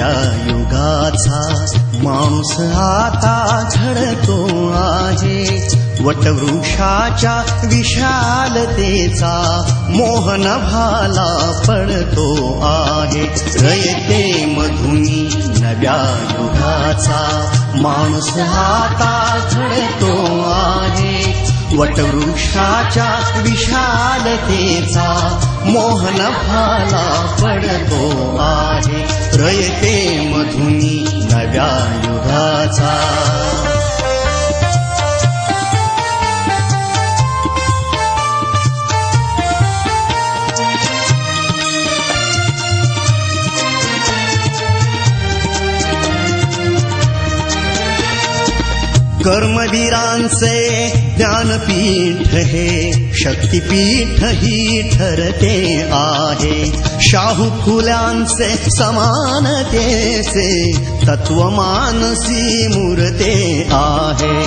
त्या युगाचा मांस आता झडतो आहे. वटवृक्षाच्या विशालतेचा मोहन भाला पडतो आहे. रयते मधुनी नव्या युगाचा माणूस आता झडतो आहे. वटवृक्षाच्या विशालतेचा मोहन फाला पडतो आहे. रयते मधुनी नव्या युगाचा. कर्मवीरांचे ज्ञानपीठ हे शक्तिपीठ ही ठरते आहे। शाहू फुल्यांचे समानतेचे तत्वमानसी मूर्ते आहे।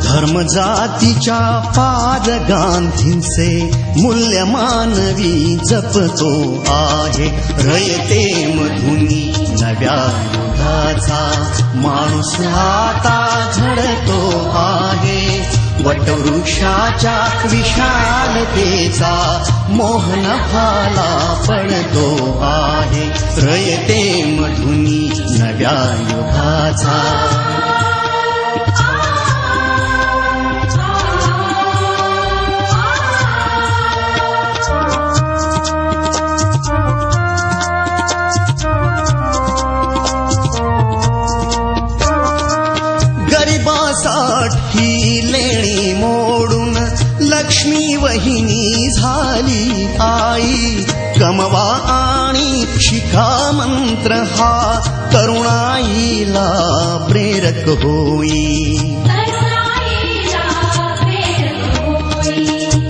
धर्म गांधींचे मूल्य मानवी जपतो आहे। रयते मधुनी नव्या युगाचा माणूस आता झडतो आहे. वटवृक्षाच्या विशालतेचा मोहनफाला पडतो आहे. रयते मधुनी नव्या युगाचा. प्रेरक होई।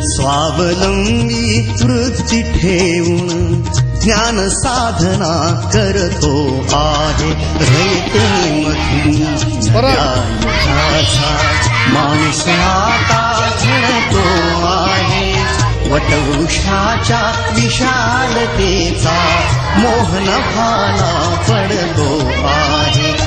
स्वावलंबी वृत्ती ठेवून ज्ञान साधना करतो आहे. माणूस आता घडतो आहे. वटवृक्षाच्या विशालतेचा मोहन भाला पडतो आहे.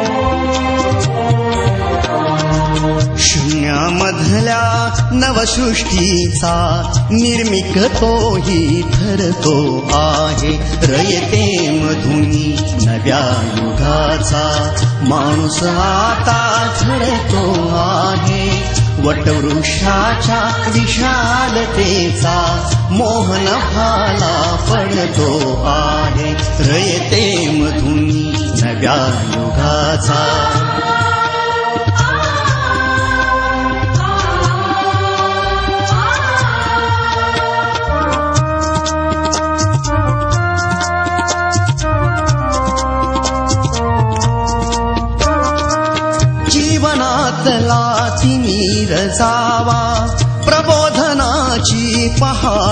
नवसृष्टीचा निर्मिक तोही ठरतो आहे रयते मधुनी नव्या युगाचा माणूस आता घडतो आहे वटवृक्षाच्या विशालतेचा। मोहन भाला पडतो आहे रयते मधुनी नव्या युगाचा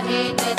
Hare